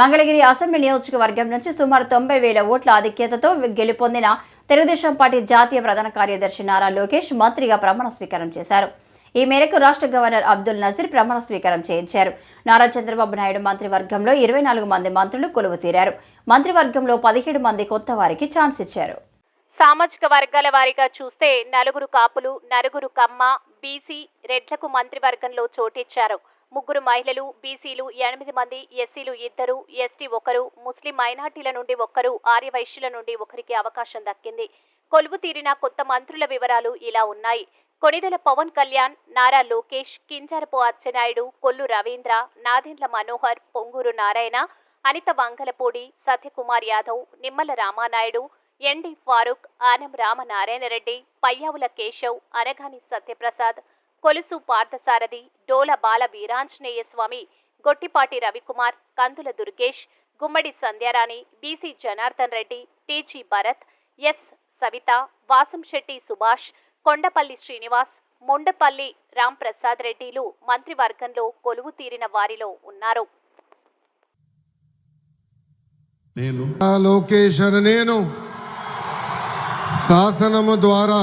Mangalagiri assembly నియోజకవర్గం నుంచి సుమారు తొంభై వేల ఓట్ల ఆధిక్యతతో గెలుపొందిన తెలుగుదేశం పార్టీ జాతీయ ప్రధాన కార్యదర్శి నారా లోకేష్ మంత్రిగా ప్రమాణ స్వీకారం చేశారు. ఈ మేరకు రాష్ట్ర గవర్నర్ అబ్దుల్ నజీర్ ప్రమాణ స్వీకారం చేయించారు. నారా చంద్రబాబు నాయుడు మంత్రివర్గంలో ఇరవై నాలుగు మంది మంత్రులు కొలువు తీరారు. మంత్రివర్గంలో పదిహేడు మంది కొత్త వారికి ఛాన్స్ ఇచ్చారు. సామాజిక వర్గాల వారీగా చూస్తే నలుగురు కాపులు నలుగురు కమ్మ బీసీ రెడ్లకు మంత్రివర్గంలో చోటిచ్చారు. ముగ్గురు మహిళలు బీసీలు ఎనిమిది మంది ఎస్సీలు ఇద్దరు ఎస్టీ ఒకరు ముస్లిం మైనార్టీల నుండి ఒక్కరు ఆర్యవైశ్యుల నుండి ఒకరికి అవకాశం దక్కింది. కొలువు తీరిన కొత్త మంత్రుల వివరాలు ఇలా ఉన్నాయి. Konidela Pawan Kalyan Nara Lokesh Kinjarapu Atchannaidu Kollu Ravindra Nadendla Manohar Ponguru Narayana Anitha Vangalapudi Satyakumar Yadav Nimmala Ramanaidu N D Farooq Anam Ramanarayana Reddy Payyavula Keshav Anagani Satyaprasad Kolusu Parthasarathy Dola Bala Veeranjaneya Swamy Gottipati Ravikumar Kandula Durgesh Gummadi Sandhyarani B C Janardhan Reddy T G Bharath S Savitha Vasamsetti Subhash Kondapalli Srinivas Mandipalli Ramprasad రెడ్డిలు మంత్రివర్గంలో కొలువు తీరిన వారిలో ఉన్నారు. నేను. నేను. శాసనము ద్వారా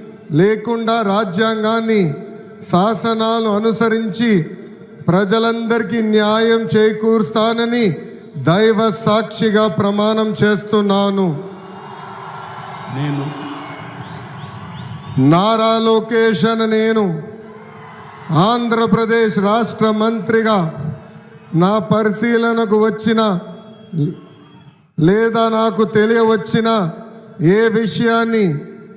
లేకుండా రాజ్యాంగాన్ని శాసనాలు అనుసరించి ప్రజలందరికీ న్యాయం చేకూరుస్తానని దైవ సాక్షిగా ప్రమాణం చేస్తున్నాను. నేను నారా లోకేష్ అని నేను ఆంధ్రప్రదేశ్ రాష్ట్ర మంత్రిగా నా పరిశీలనకు వచ్చిన లేదా నాకు తెలియవచ్చిన ఏ విషయాన్ని